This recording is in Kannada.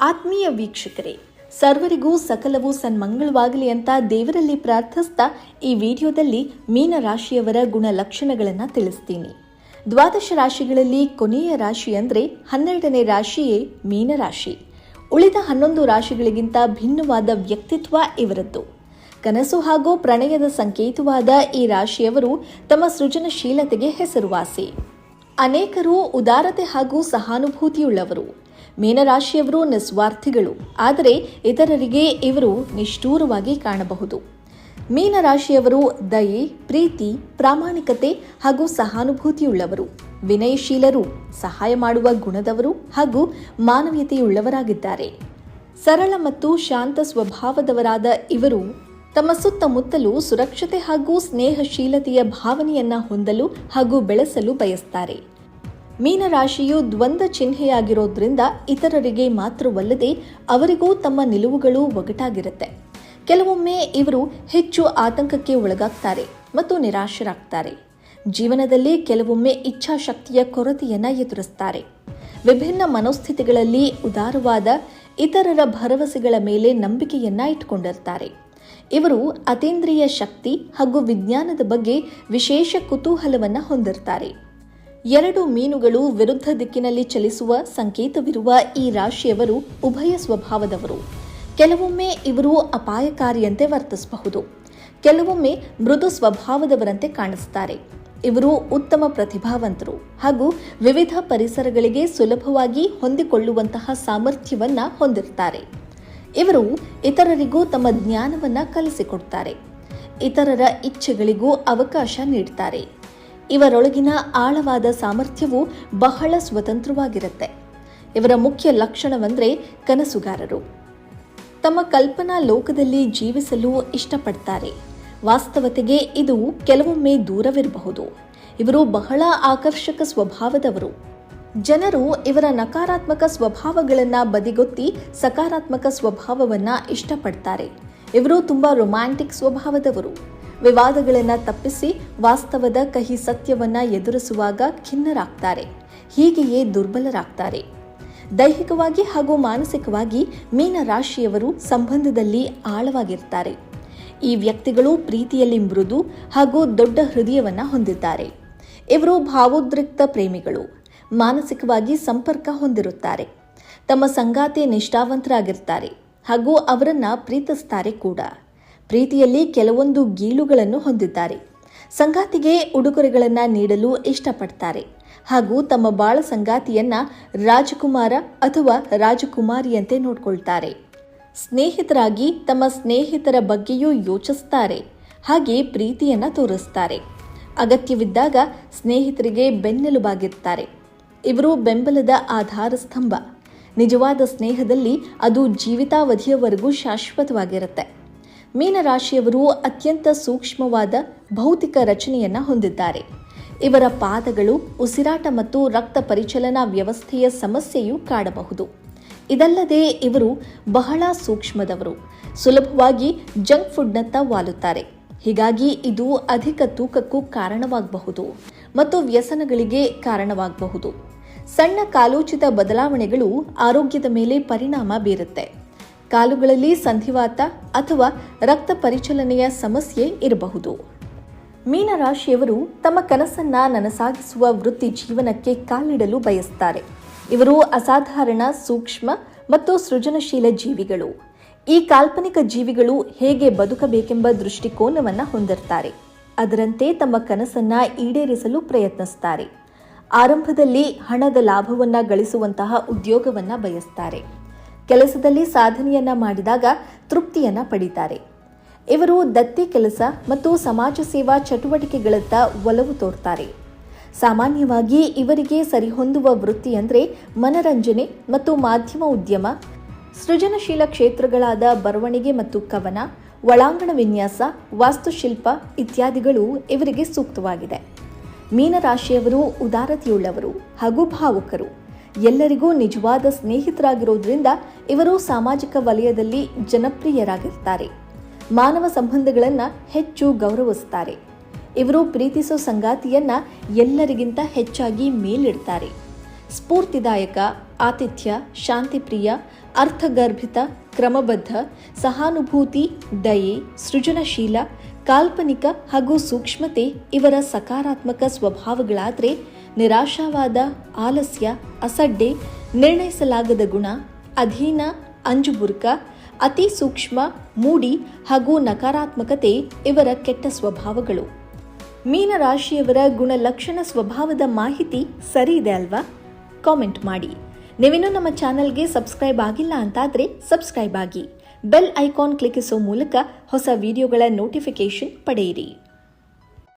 ಆತ್ಮೀಯ ವೀಕ್ಷಕರೇ, ಸರ್ವರಿಗೂ ಸಕಲವೂ ಸನ್ಮಂಗಳವಾಗಲಿ ಅಂತ ದೇವರಲ್ಲಿ ಪ್ರಾರ್ಥಿಸ್ತಾ ಈ ವಿಡಿಯೋದಲ್ಲಿ ಮೀನ ರಾಶಿಯವರ ಗುಣಲಕ್ಷಣಗಳನ್ನು ತಿಳಿಸ್ತೀನಿ. ದ್ವಾದಶ ರಾಶಿಗಳಲ್ಲಿ ಕೊನೆಯ ರಾಶಿ ಅಂದರೆ ಹನ್ನೆರಡನೇ ರಾಶಿಯೇ ಮೀನರಾಶಿ. ಉಳಿದ ಹನ್ನೊಂದು ರಾಶಿಗಳಿಗಿಂತ ಭಿನ್ನವಾದ ವ್ಯಕ್ತಿತ್ವ ಇವರದ್ದು. ಕನಸು ಹಾಗೂ ಪ್ರಣಯದ ಸಂಕೇತವಾದ ಈ ರಾಶಿಯವರು ತಮ್ಮ ಸೃಜನಶೀಲತೆಗೆ ಹೆಸರುವಾಸಿ. ಅನೇಕರು ಉದಾರತೆ ಹಾಗೂ ಸಹಾನುಭೂತಿಯುಳ್ಳವರು. ಮೀನರಾಶಿಯವರು ನಿಸ್ವಾರ್ಥಿಗಳು. ಆದರೆ ಇತರರಿಗೆ ಇವರು ನಿಷ್ಠೂರವಾಗಿ ಕಾಣಬಹುದು. ಮೀನರಾಶಿಯವರು ದಯೆ, ಪ್ರೀತಿ, ಪ್ರಾಮಾಣಿಕತೆ ಹಾಗೂ ಸಹಾನುಭೂತಿಯುಳ್ಳವರು. ವಿನಯಶೀಲರು, ಸಹಾಯ ಮಾಡುವ ಗುಣದವರು ಹಾಗೂ ಮಾನವೀಯತೆಯುಳ್ಳವರಾಗಿದ್ದಾರೆ. ಸರಳ ಮತ್ತು ಶಾಂತ ಸ್ವಭಾವದವರಾದ ಇವರು ತಮ್ಮ ಸುತ್ತಮುತ್ತಲು ಸುರಕ್ಷತೆ ಹಾಗೂ ಸ್ನೇಹಶೀಲತೆಯ ಭಾವನೆಯನ್ನ ಹೊಂದಲು ಹಾಗೂ ಬೆಳೆಸಲು ಬಯಸ್ತಾರೆ. ಮೀನರಾಶಿಯು ದ್ವಂದ್ವ ಚಿಹ್ನೆಯಾಗಿರೋದ್ರಿಂದ ಇತರರಿಗೆ ಮಾತ್ರವಲ್ಲದೆ ಅವರಿಗೂ ತಮ್ಮ ನಿಲುವುಗಳು ಒಗಟಾಗಿರುತ್ತೆ. ಕೆಲವೊಮ್ಮೆ ಇವರು ಹೆಚ್ಚು ಆತಂಕಕ್ಕೆ ಒಳಗಾಗ್ತಾರೆ ಮತ್ತು ನಿರಾಶರಾಗ್ತಾರೆ. ಜೀವನದಲ್ಲಿ ಕೆಲವೊಮ್ಮೆ ಇಚ್ಛಾಶಕ್ತಿಯ ಕೊರತೆಯನ್ನ ಎದುರಿಸ್ತಾರೆ. ವಿಭಿನ್ನ ಮನೋಸ್ಥಿತಿಗಳಲ್ಲಿ ಉದಾರವಾದ ಇತರರ ಭರವಸೆಗಳ ಮೇಲೆ ನಂಬಿಕೆಯನ್ನ ಇಟ್ಕೊಂಡಿರ್ತಾರೆ. ಇವರು ಅತೀಂದ್ರಿಯ ಶಕ್ತಿ ಹಾಗೂ ವಿಜ್ಞಾನದ ಬಗ್ಗೆ ವಿಶೇಷ ಕುತೂಹಲವನ್ನ ಹೊಂದಿರ್ತಾರೆ. ಎರಡು ಮೀನುಗಳು ವಿರುದ್ಧ ದಿಕ್ಕಿನಲ್ಲಿ ಚಲಿಸುವ ಸಂಕೇತವಿರುವ ಈ ರಾಶಿಯವರು ಉಭಯ ಸ್ವಭಾವದವರು. ಕೆಲವೊಮ್ಮೆ ಇವರು ಅಪಾಯಕಾರಿಯಂತೆ ವರ್ತಿಸಬಹುದು. ಕೆಲವೊಮ್ಮೆ ಮೃದು ಸ್ವಭಾವದವರಂತೆ ಕಾಣಿಸ್ತಾರೆ ಇವರು ಉತ್ತಮ ಪ್ರತಿಭಾವಂತರು ಹಾಗೂ ವಿವಿಧ ಪರಿಸರಗಳಿಗೆ ಸುಲಭವಾಗಿ ಹೊಂದಿಕೊಳ್ಳುವಂತಹ ಸಾಮರ್ಥ್ಯವನ್ನ ಹೊಂದಿರ್ತಾರೆ ಇವರು ಇತರರಿಗೂ ತಮ್ಮ ಜ್ಞಾನವನ್ನ ಕಲಿಸಿಕೊಡ್ತಾರೆ ಇತರರ ಇಚ್ಛೆಗಳಿಗೂ ಅವಕಾಶ ನೀಡ್ತಾರೆ ಇವರೊಳಗಿನ ಆಳವಾದ ಸಾಮರ್ಥ್ಯವು ಬಹಳ ಸ್ವತಂತ್ರವಾಗಿರುತ್ತೆ. ಇವರ ಮುಖ್ಯ ಲಕ್ಷಣವೆಂದರೆ ಕನಸುಗಾರರು. ತಮ್ಮ ಕಲ್ಪನಾ ಲೋಕದಲ್ಲಿ ಜೀವಿಸಲು ಇಷ್ಟಪಡ್ತಾರೆ. ವಾಸ್ತವತೆಗೆ ಇದು ಕೆಲವೊಮ್ಮೆ ದೂರವಿರಬಹುದು. ಇವರು ಬಹಳ ಆಕರ್ಷಕ ಸ್ವಭಾವದವರು. ಜನರು ಇವರ ನಕಾರಾತ್ಮಕ ಸ್ವಭಾವಗಳನ್ನು ಬದಿಗೊತ್ತಿ ಸಕಾರಾತ್ಮಕ ಸ್ವಭಾವವನ್ನು ಇಷ್ಟಪಡ್ತಾರೆ. ಇವರು ತುಂಬ ರೊಮ್ಯಾಂಟಿಕ್ ಸ್ವಭಾವದವರು. ವಿವಾದಗಳನ್ನು ತಪ್ಪಿಸಿ ವಾಸ್ತವದ ಕಹಿ ಸತ್ಯವನ್ನ ಎದುರಿಸುವಾಗ ಖಿನ್ನರಾಗ್ತಾರೆ. ಹೀಗೆಯೇ ದುರ್ಬಲರಾಗ್ತಾರೆ. ದೈಹಿಕವಾಗಿ ಹಾಗೂ ಮಾನಸಿಕವಾಗಿ ಮೀನ ರಾಶಿಯವರು ಸಂಬಂಧದಲ್ಲಿ ಆಳವಾಗಿರ್ತಾರೆ. ಈ ವ್ಯಕ್ತಿಗಳು ಪ್ರೀತಿಯಲ್ಲಿ ಮೃದು ಹಾಗೂ ದೊಡ್ಡ ಹೃದಯವನ್ನ ಹೊಂದಿದ್ದಾರೆ. ಇವರು ಭಾವೋದ್ರಿಕ್ತ ಪ್ರೇಮಿಗಳು. ಮಾನಸಿಕವಾಗಿ ಸಂಪರ್ಕ ಹೊಂದಿರುತ್ತಾರೆ. ತಮ್ಮ ಸಂಗಾತಿ ನಿಷ್ಠಾವಂತರಾಗಿರ್ತಾರೆ ಹಾಗೂ ಅವರನ್ನು ಪ್ರೀತಿಸ್ತಾರೆ ಕೂಡ. ಪ್ರೀತಿಯಲ್ಲಿ ಕೆಲವೊಂದು ಗೀಳುಗಳನ್ನು ಹೊಂದಿದ್ದಾರೆ. ಸಂಗಾತಿಗೆ ಉಡುಗೊರೆಗಳನ್ನು ನೀಡಲು ಇಷ್ಟಪಡ್ತಾರೆ. ಹಾಗೂ ತಮ್ಮ ಬಾಳ ಸಂಗಾತಿಯನ್ನ ರಾಜಕುಮಾರ ಅಥವಾ ರಾಜಕುಮಾರಿಯಂತೆ ನೋಡಿಕೊಳ್ತಾರೆ. ಸ್ನೇಹಿತರಾಗಿ ತಮ್ಮ ಸ್ನೇಹಿತರ ಬಗ್ಗೆಯೂ ಯೋಚಿಸ್ತಾರೆ. ಹಾಗೆ ಪ್ರೀತಿಯನ್ನ ತೋರಿಸ್ತಾರೆ. ಅಗತ್ಯವಿದ್ದಾಗ ಸ್ನೇಹಿತರಿಗೆ ಬೆನ್ನೆಲುಬಾಗಿರ್ತಾರೆ. ಇವರು ಬೆಂಬಲದ ಆಧಾರ ಸ್ತಂಭ. ನಿಜವಾದ ಸ್ನೇಹದಲ್ಲಿ ಅದು ಜೀವಿತಾವಧಿಯವರೆಗೂ ಶಾಶ್ವತವಾಗಿರುತ್ತೆ. ಮೀನರಾಶಿಯವರು ಅತ್ಯಂತ ಸೂಕ್ಷ್ಮವಾದ ಭೌತಿಕ ರಚನೆಯನ್ನ ಹೊಂದಿದ್ದಾರೆ. ಇವರ ಪಾದಗಳು, ಉಸಿರಾಟ ಮತ್ತು ರಕ್ತ ಪರಿಚಲನಾ ವ್ಯವಸ್ಥೆಯ ಸಮಸ್ಯೆಯೂ ಕಾಡಬಹುದು. ಇದಲ್ಲದೆ ಇವರು ಬಹಳ ಸೂಕ್ಷ್ಮದವರು. ಸುಲಭವಾಗಿ ಜಂಕ್ ಫುಡ್ನತ್ತ ವಾಲುತ್ತಾರೆ. ಹೀಗಾಗಿ ಇದು ಅಧಿಕ ತೂಕಕ್ಕೂ ಕಾರಣವಾಗಬಹುದು ಮತ್ತು ವ್ಯಸನಗಳಿಗೆ ಕಾರಣವಾಗಬಹುದು. ಸಣ್ಣ ಕಾಲೋಚಿತ ಬದಲಾವಣೆಗಳು ಆರೋಗ್ಯದ ಮೇಲೆ ಪರಿಣಾಮ ಬೀರುತ್ತೆ. ಕಾಲುಗಳಲ್ಲಿ ಸಂಧಿವಾತ ಅಥವಾ ರಕ್ತ ಪರಿಚಲನೆಯ ಸಮಸ್ಯೆ ಇರಬಹುದು. ಮೀನರಾಶಿಯವರು ತಮ್ಮ ಕನಸನ್ನ ನನಸಾಗಿಸುವ ವೃತ್ತಿ ಜೀವನಕ್ಕೆ ಕಾಲಿಡಲು ಬಯಸ್ತಾರೆ. ಇವರು ಅಸಾಧಾರಣ, ಸೂಕ್ಷ್ಮ ಮತ್ತು ಸೃಜನಶೀಲ ಜೀವಿಗಳು. ಈ ಕಾಲ್ಪನಿಕ ಜೀವಿಗಳು ಹೇಗೆ ಬದುಕಬೇಕೆಂಬ ದೃಷ್ಟಿಕೋನವನ್ನ ಹೊಂದಿರ್ತಾರೆ. ಅದರಂತೆ ತಮ್ಮ ಕನಸನ್ನ ಈಡೇರಿಸಲು ಪ್ರಯತ್ನಿಸ್ತಾರೆ. ಆರಂಭದಲ್ಲಿ ಹಣದ ಲಾಭವನ್ನ ಗಳಿಸುವಂತಹ ಉದ್ಯೋಗವನ್ನ ಬಯಸ್ತಾರೆ. ಕೆಲಸದಲ್ಲಿ ಸಾಧನೆಯನ್ನ ಮಾಡಿದಾಗ ತೃಪ್ತಿಯನ್ನ ಪಡೀತಾರೆ. ಇವರು ದತ್ತಿ ಕೆಲಸ ಮತ್ತು ಸಮಾಜ ಸೇವಾ ಚಟುವಟಿಕೆಗಳತ್ತ ಒಲವು ತೋರ್ತಾರೆ. ಸಾಮಾನ್ಯವಾಗಿ ಇವರಿಗೆ ಸರಿಹೊಂದುವ ವೃತ್ತಿ ಅಂದರೆ ಮನರಂಜನೆ ಮತ್ತು ಮಾಧ್ಯಮ ಉದ್ಯಮ, ಸೃಜನಶೀಲ ಕ್ಷೇತ್ರಗಳಾದ ಬರವಣಿಗೆ ಮತ್ತು ಕವನ, ಒಳಾಂಗಣ ವಿನ್ಯಾಸ, ವಾಸ್ತುಶಿಲ್ಪ ಇತ್ಯಾದಿಗಳು ಇವರಿಗೆ ಸೂಕ್ತವಾಗಿದೆ. ಮೀನರಾಶಿಯವರು, ಉದಾರತೆಯುಳ್ಳವರು ಹಾಗೂ ಭಾವುಕರು. ಎಲ್ಲರಿಗೂ ನಿಜವಾದ ಸ್ನೇಹಿತರಾಗಿರೋದ್ರಿಂದ ಇವರು ಸಾಮಾಜಿಕ ವಲಯದಲ್ಲಿ ಜನಪ್ರಿಯರಾಗಿರ್ತಾರೆ. ಮಾನವ ಸಂಬಂಧಗಳನ್ನು ಹೆಚ್ಚು ಗೌರವಿಸ್ತಾರೆ. ಇವರು ಪ್ರೀತಿಸೋ ಸಂಗಾತಿಯನ್ನ ಎಲ್ಲರಿಗಿಂತ ಹೆಚ್ಚಾಗಿ ಮೇಲಿಡ್ತಾರೆ. ಸ್ಫೂರ್ತಿದಾಯಕ, ಆತಿಥ್ಯ, ಶಾಂತಿಪ್ರಿಯ, ಅರ್ಥಗರ್ಭಿತ, ಕ್ರಮಬದ್ಧ, ಸಹಾನುಭೂತಿ, ದಯೆ, ಸೃಜನಶೀಲ, ಕಾಲ್ಪನಿಕ ಹಾಗೂ ಸೂಕ್ಷ್ಮತೆ ಇವರ ಸಕಾರಾತ್ಮಕ ಸ್ವಭಾವಗಳಾದರೆ ನಿರಾಶಾವಾದ, ಆಲಸ್ಯ, ಅಸಡ್ಡೆ, ನಿರ್ಣಯಿಸಲಾಗದ ಗುಣ, ಅಧೀನ, ಅಂಜುಬುರ್ಕ, ಅತಿ ಸೂಕ್ಷ್ಮ, ಮೂಡಿ ಹಾಗೂ ನಕಾರಾತ್ಮಕತೆ ಇವರ ಕೆಟ್ಟ ಸ್ವಭಾವಗಳು. ಮೀನರಾಶಿಯವರ ಗುಣಲಕ್ಷಣ ಸ್ವಭಾವದ ಮಾಹಿತಿ ಸರಿ ಇದೆ ಅಲ್ವಾ? ಕಾಮೆಂಟ್ ಮಾಡಿ. ನೀವಿನ್ನೂ ನಮ್ಮ ಚಾನಲ್ಗೆ ಸಬ್ಸ್ಕ್ರೈಬ್ ಆಗಿಲ್ಲ ಅಂತಾದರೆ ಸಬ್ಸ್ಕ್ರೈಬ್ ಆಗಿ. ಬೆಲ್ ಐಕಾನ್ ಕ್ಲಿಕ್ಕಿಸೋ ಮೂಲಕ ಹೊಸ ವಿಡಿಯೋಗಳ ನೋಟಿಫಿಕೇಶನ್ ಪಡೆಯಿರಿ.